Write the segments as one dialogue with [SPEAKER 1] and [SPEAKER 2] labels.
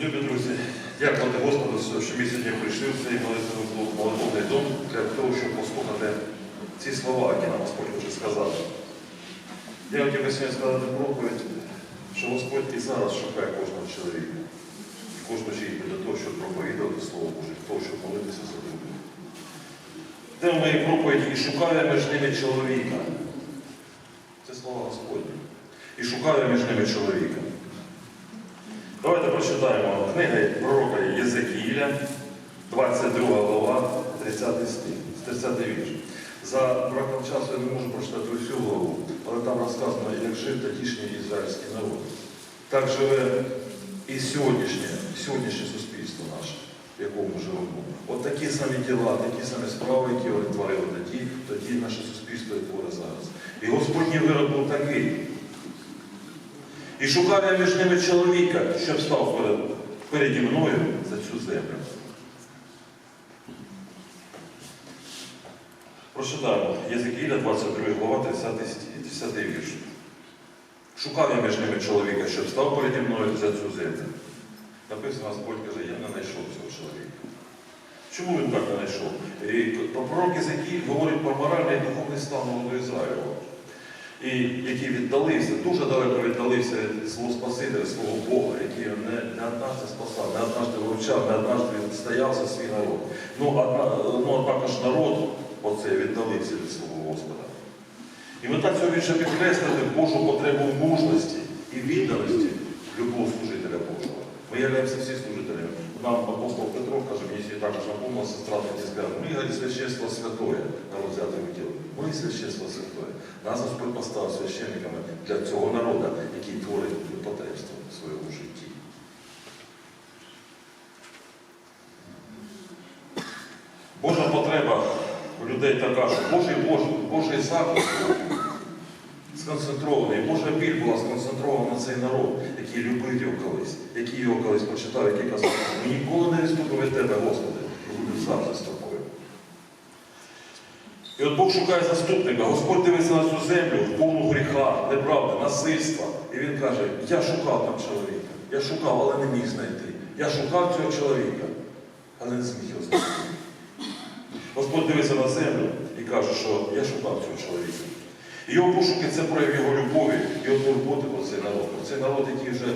[SPEAKER 1] Любі друзі, дякувати Господу, що ми сьогодні прийшли в цей молитовний дом для того, щоб послухати ці слова, які нам Господь хоче сказати. Я хотів би сьогодні сказати проповідь, що Господь і зараз шукає кожного чоловіка, і кожну жінку для того, щоб проповідати Слово Боже, для того, щоб молитися за других. Тема моєї проповіді і шукає між ними чоловіка. Це слова Господні. І шукає між ними чоловіка. Давайте прочитаємо книги пророка Єзекіїля, 22 глава, 30 стих, 30 вірш. За браком часу я не можу прочитати всю главу, але там розказано, як жив тодішній ізраїльський народ. Так живе і сьогоднішнє, сьогоднішнє суспільство наше, в якому живемо. От такі самі діла, такі самі справи, які вони творили тоді, тоді наше суспільство і творить зараз. І Господній вирок був такий. І шукав я між ними чоловіка, щоб став перед, переді мною за цю землю. Прочитаємо Єзекіля, 22 глава, 30, 10 вірш. Шукав я між ними чоловіка, щоб став переді мною за цю землю. Написано, Господь каже, я не знайшов цього чоловіка. Чому він так не знайшов? І пророк Єзекіль говорить про моральний і духовний стан молодого Ізраїля і які віддалився, дуже далеко віддалився від свого Спасителя, свого Бога, який не, не однажды спасав, не однажды вручав, не однажды стояв за свій народ. Ну, одна, ну однак ж народ оце віддалився від свого Господа. І мета цього більше підкреслити Божу потребу в мужності і відданості любого служителя Божого. Ми являємося всі служителями. Нам апостол Петро каже, мені сьогодні також напомнила сестра тоді сказала, ми говорить, священство святое, народ взяти виділ. Ми священство святое. Нас Господь поставив священниками для цього народу, який творить потребство в своєму житті. Божа потреба у людей така, що Божий Божий, Божий захист сконцентрований, Божа біль була сконцентрована на цей народ, який любив його колись, який його колись почитав, який казав, ми ніколи не відступимо від тебе, Господи, і буду завжди з тобою. І от Бог шукає заступника, Господь дивиться на цю землю в повну гріха, неправди, насильства. І він каже, я шукав там чоловіка. Я шукав, але не міг знайти. Я шукав цього чоловіка, але не зміг його знайти. Господь дивиться на землю і каже, що я шукав цього чоловіка. І його пошуки це прояв його любові, його турботи про цей народ. Про цей народ, який вже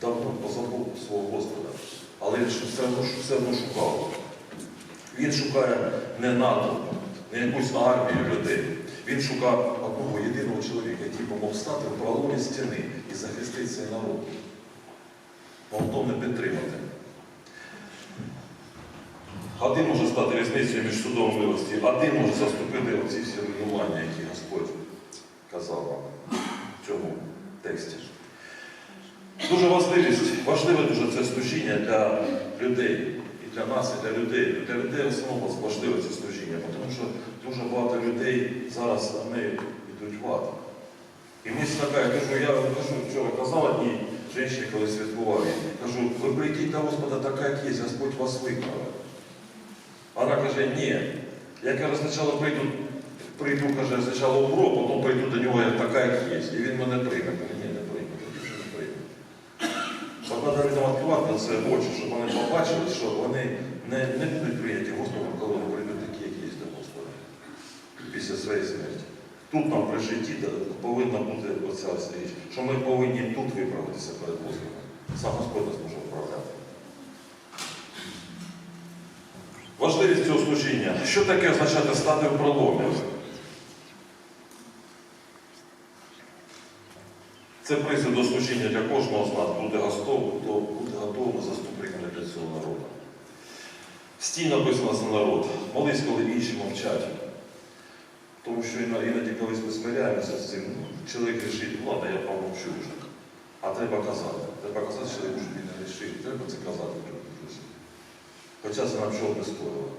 [SPEAKER 1] давно позабув свого Господа. Але він все одно, все одно шукав. Він шукає не НАТО, не якусь армію людей. Він шукав одного єдиного чоловіка, який помог стати в проломі стіни і захистити цей народ. Не підтримати. Один може стати різницею між судом милості, один може заступити оці всі руйнування, які Господь казав вам в цьому тексті. Дуже важливість, важливе дуже це служіння для людей. Для нас, і для людей. Для людей в основному важливе це служіння, тому що дуже багато людей зараз вони йдуть в ад. І ми така, я кажу, я кажу, вчора казала одній жінці, коли святкував, її, кажу, ви прийдіть до Господа така, як є, Господь вас викликає. Вона каже, ні. Я каже, спочатку прийду, прийду, каже, спочатку умру, потім прийду до нього як така, як є. І він мене прийме. Каже, ні, не прийме, тоді не прийме. От треба людям відкривати на це очі, щоб вони побачили, що вони не, не будуть прийняті Господом, коли вони прийдуть такі, як є до Господа. Після своєї смерті. Тут нам при житті повинна бути оця річ, що ми повинні тут виправитися перед Господом. Сам Господь нас може вправляти. Важливість цього служіння. Що таке означати стати в проломі? Це призив до служіння для кожного з нас бути готовим, хто буде готовим заступниками для цього народу. Стій написано за народ, молись, коли інші мовчать. Тому що іноді, коли ми смиряємося з цим, ну, чоловік рішить, ладно, я помовчу вже. А треба казати. Треба казати, що він не рішив. Треба це казати, друзі. Хоча це нам чого не стоїло.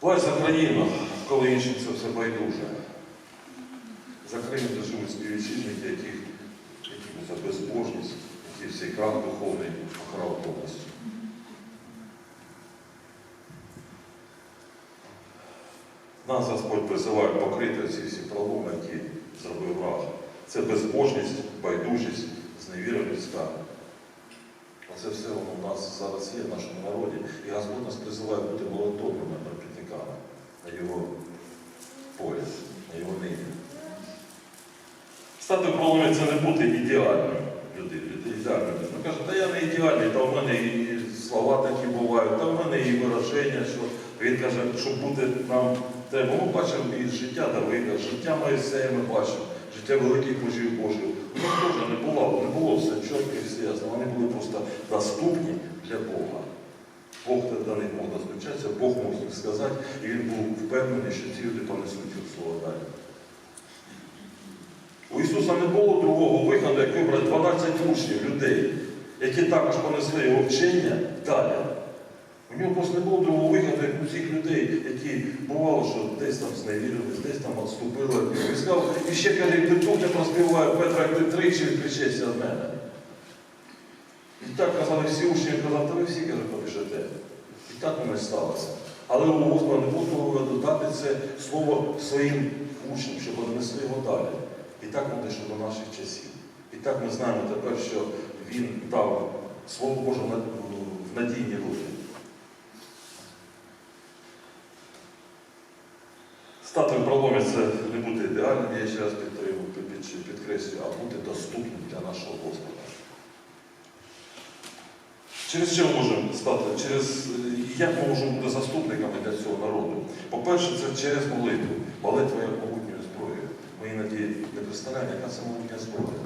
[SPEAKER 1] Плач за країну, коли іншим це все байдуже. Де живуть співвітчизники, яких, за безбожність, які всі кран духовний покрав повністю. Нас Господь призиває покрити ці всі проломи, які зробив враг. Це безбожність, байдужість, зневіра людська. Оце все воно в нас зараз є в нашому народі. І Господь нас призиває бути молотовними робітниками на його полі, на його ниві. Стати в це не бути ідеальним людиною. Ну, каже, та я не ідеальний, та в мене і слова такі бувають, та в мене і вираження, що він каже, щоб бути нам треба. Ми бачимо і життя Давида, життя Моїсея ми бачимо, життя великих мужів Божих. Ну теж не було, не було все чітко і все ясно. Вони були просто доступні для Бога. Бог до них мог достучатися, Бог мог їм сказати, і він був впевнений, що ці люди понесуть його слово далі. У Ісуса не було другого виходу, як вибрати 12 учнів, людей, які також понесли його вчення далі. У нього просто не було другого виходу, як у всіх людей, які бувало, що десь там зневірились, десь там відступили. Він сказав, і ще каже, якби дух не проспіває Петра, як ти тричі відключишся від мене. І так казали всі учні, казав, та ви всі каже, побіжите. І так воно і сталося. Але у Господа не було виходу дати це слово своїм учням, щоб вони несли його далі. І так воно дійшло до наших часів. І так ми знаємо тепер, що він дав Слово Боже в над- в надійні руки. Стати в проломі це не бути ідеальним, я ще раз підкреслюю, а бути доступним для нашого Господа. Через що ми можемо стати? Через, як ми можемо бути заступниками для цього народу? По-перше, це через молитву. Молитва. Ми іноді не представляємо, яка це могутня зброя.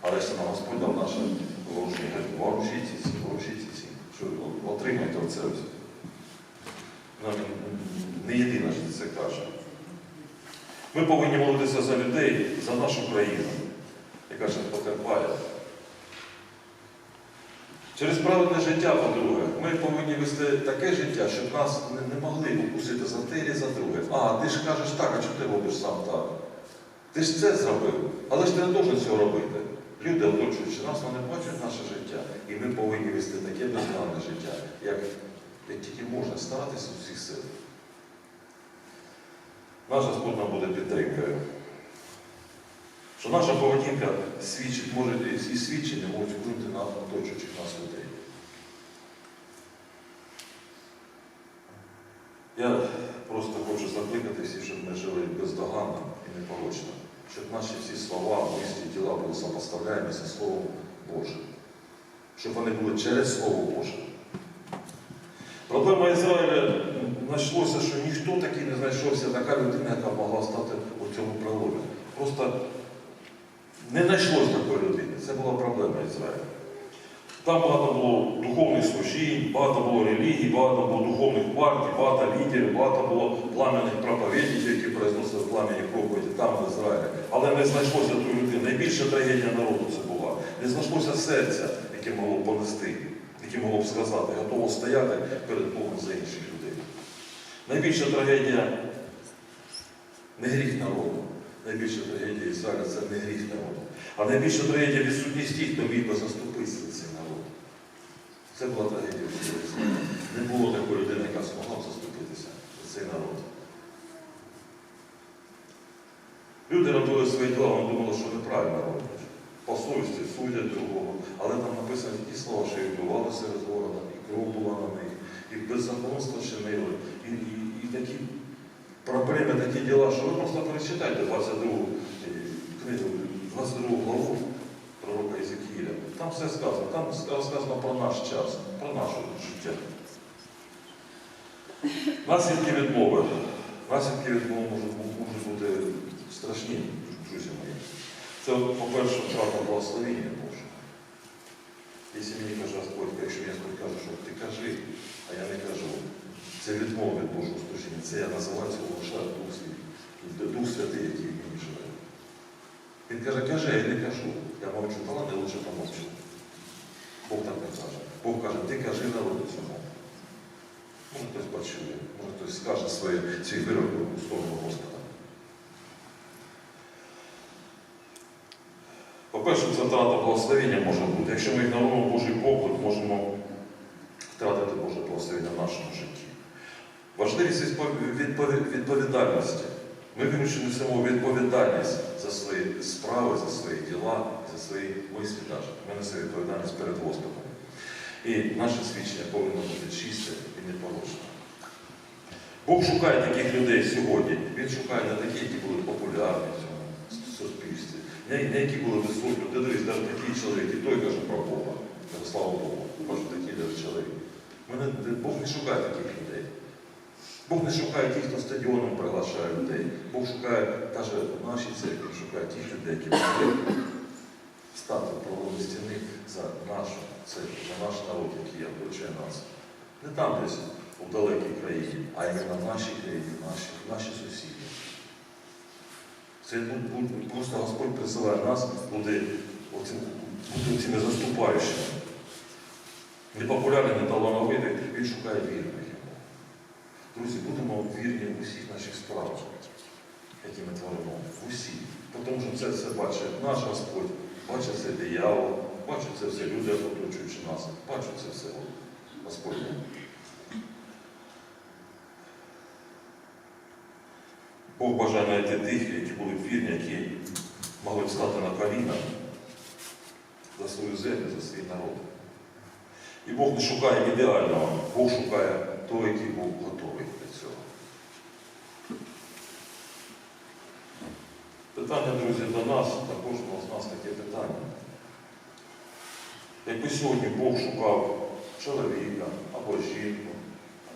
[SPEAKER 1] Але сама Господь дав наше вооруження. Вооружіться вооружіться. Що отримайте оце. Нам не єдина що це каже. Ми повинні молитися за людей, за нашу країну, яка ще потерпає. Через праведне життя, по-друге, ми повинні вести таке життя, щоб нас не, не могли укусити за те і за друге. А, ти ж кажеш так, а чому ти робиш сам так? Ти ж це зробив, але ж ти не должен цього робити. Люди, оточуючи нас, вони бачать наше життя, і ми повинні вести таке бездонне життя, як, як тільки можна, старатися з усіх сил. Наш Господь буде підтримкою. Що наша поведінка свідчить, може, і свідчення можуть вплинути на оточуючих нас людей. Я просто хочу закликати всіх, щоб ми жили бездоганно і непорочно, щоб наші всі слова, мислі, діла були сопоставляємі зі Словом Божим, щоб вони були через Слово Боже. Проблема Ізраїля знайшлося, що ніхто такий не знайшовся, така людина, яка могла стати у цьому проломі. Просто не знайшлося такої людини. Це була проблема Ізраїля. Там багато було духовних служінь, багато було релігій, багато було духовних партій, багато лідерів, багато було плам'яних проповідників, які произносили плам'яні проповіді там в Ізраїлі. Але не знайшлося тої людини. Найбільша трагедія народу це була. Не знайшлося серця, яке могло понести, яке могло б сказати, готово стояти перед Богом за інших людей. Найбільша трагедія не гріх народу. Найбільша трагедія Ізраїля це не гріх народу. А найбільша трагедія відсутність тих, хто міг би заступитися за цей народ. Це була трагедія всього Ізраїля. Не було такої людини, яка змогла заступитися за цей народ. Люди робили свої діла, вони думали, що неправильно роблять. По совісті судять другого. Але там написано такі слова, що і вбивали серед ворога, і кров була на них, і беззаконство чинили, і, і, і такі проблеми, такі діла, що ви просто перечитайте 22 е, книгу, 22 главу пророка Єзекіїля. Там все сказано, там сказано про наш час, про наше життя. Наслідки відмови. Наслідки відмови можуть, можуть бути страшні, друзі мої. Це, по-перше, втрата благословення Боже. Якщо мені каже Господь, якщо Господь каже, що ти кажи, а я не кажу, це відмова від Божого служіння. Це я називаю це оголошаю Дух Святий. Дух Святий, який в мені живе. Він каже, кажи, я не кажу. Я мовчу, та ладно, лучше помовчу. Бог так не каже. Бог каже, ти кажи народу цьому. Може хтось почує, може хтось скаже своє, свій вирок у сторону Господа. По-перше, це втрата благословення може бути. Якщо ми ігноруємо Божий поклик, можемо втратити Боже благословення в нашому житті. Важливість відповідальності. Ми вимушені несемо відповідальність за свої справи, за свої діла, за свої мислі навіть. Ми несе відповідальність перед Господом. І наше свідчення повинно бути чисте і непорочне. Бог шукає таких людей сьогодні. Він шукає не таких, які були популярні в суспільстві, не, які були високі. Ти дивись, навіть такий чоловік, і той каже про Бога. Слава Богу, може навіть чоловік. Бог не шукає таких людей. Бог не шукає тих, хто стадіоном приглашає людей. Бог шукає, навіть в нашій церкві, шукає тих людей, які могли стати правовій стіни за нашу церкву, за наш народ, який оточує нас. Не там десь у далекій країні, а іменно в нашій країні, наші, наші сусіди. Це ну, просто Господь присилає нас бути, цими заступаючими. Непопулярний, не талановитий, він шукає йому. Друзі, будемо вірні в усіх наших справах, які ми творимо. В усіх. Тому що це все бачить наш Господь, бачить це диявол, бачить це все люди, оточуючи нас, бачить це все Господь. Бог бажає знайти тих, які були вірні, які могли б стати на коліна за свою землю, за свій народ. І Бог не шукає ідеального, Бог шукає того, який був готовий для цього. Питання, друзі, до нас, до кожного з нас таке питання. Якби сьогодні Бог шукав чоловіка або жінку,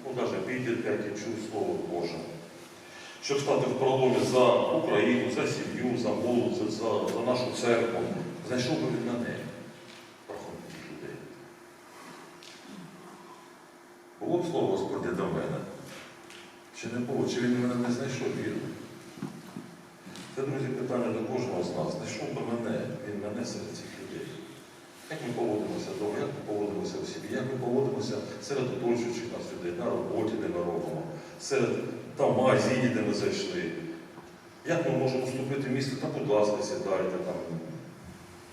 [SPEAKER 1] або навіть підлітка, який чув Слово Боже, щоб стати в проломі за Україну, за сім'ю, за молодь, за, за, нашу церкву, знайшов би він на неї проходних людей. Було б слово Господнє до мене? Чи не було? Чи він мене не знайшов вірно? Це, друзі, питання до кожного з нас. Знайшов би мене, він мене серед цих. Як ми поводимося? Вдома, як ми поводимося в сім'ї, як ми поводимося серед оточуючих нас людей, на роботі, де ми робимо, серед там магазині, де ми зайшли. Як ми можемо вступити в місто, та будь ласка, сідайте там,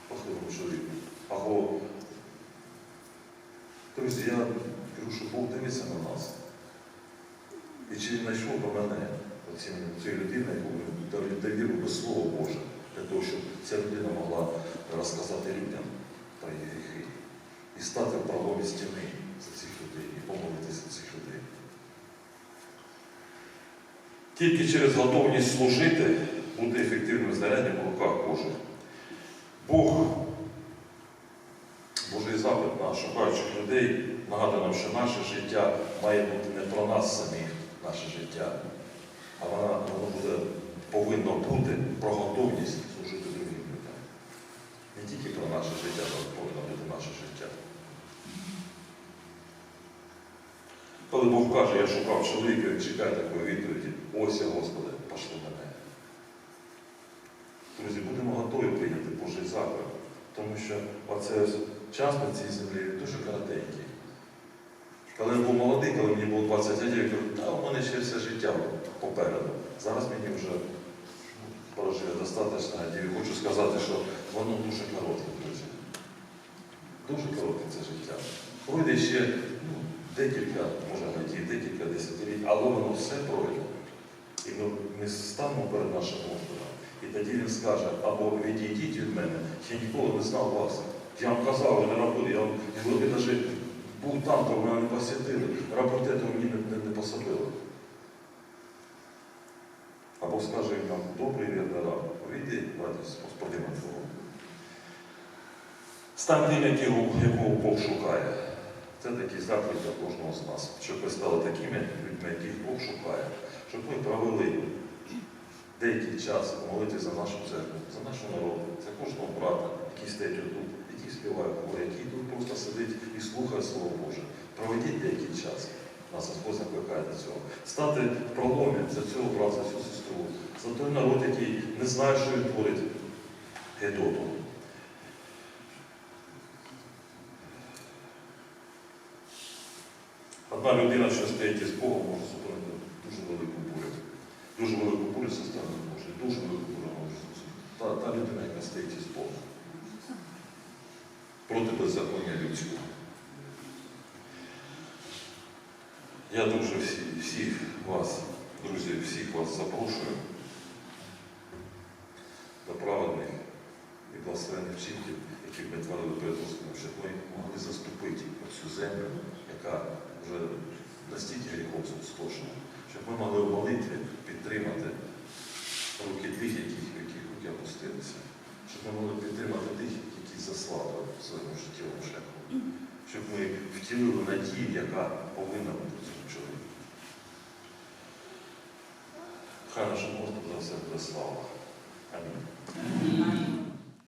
[SPEAKER 1] пахливому чоловіку. Або, друзі, я кажу, що Бог дивиться на нас. І чи знайшов би мене, оцім, цією людиною, яку ми довірили би Слово Боже, для того, щоб ця людина могла розказати людям її гріхи. І стати в правовій стіни за цих людей і помолитися за цих людей. Тільки через готовність служити буде ефективним знаряддям в руках Божих. Бог, Божий запит на шукаючих людей нагадує нам, що наше життя має бути не про нас самих, наше життя, а воно буде, повинно бути про готовність служити людям. Тільки про наше життя, але повинно бути наше життя. Коли Бог каже, я шукав чоловіка, він чекає такої відповіді, ось я, Господи, пошли мене. Друзі, будемо готові прийняти Божий заклик, тому що оце час на цій землі дуже коротенький. Коли я був молодий, коли мені було 20 років, я кажу, та у мене ще все життя попереду. Зараз мені вже прожили достатньо і хочу сказати, що воно дуже коротке, друзі. Дуже коротке це життя. Пройде ще ну, декілька, може і декілька десятиліть, але воно все пройде. І ми, ми станемо перед нашим Господом. І тоді він скаже, або відійдіть від мене, я ніколи не знав вас. Я вам казав, ви не робили, я вам навіть був там, то мене не посвятили, рапортети мені не, не, не посадили. Скаже нам, добрий вірний раб, вийди, браті, з Господима Твого. Стань тим, якого, Бог шукає. Це такий заклик для кожного з нас, щоб ви стали такими людьми, яких Бог шукає, щоб ми провели деякий час молити за нашу церкву, за нашу народу, за кожного брата, який стоїть тут, який співає хор, який тут просто сидить і слухає Слово Боже. Проведіть деякий час. Нас Господь закликає до цього. Стати в проломі за цього брата, за цю сестру, за той народ, який не знає, що він творить Гедоту. Одна людина, що стоїть із Богом, може зупинити дуже велику бурю. Дуже велику бурю сторони Божої, дуже велику бурю може зупинити. Та, та людина, яка стоїть із Богом. Проти беззаконня людського. Я дуже всі, всіх вас, друзі, всіх вас запрошую до праведних і благословених вчинків, які ми творили перед Господом, щоб ми могли заступити цю землю, яка вже настільки гріхом спустошена, щоб ми могли в молитві підтримати руки тих, яких, яких руки опустилися, щоб ми могли підтримати тих, які заслабли в своєму життєвому шляху, щоб ми втілили надію, яка повинна бути в нашому Господу за все буде слава. Амінь.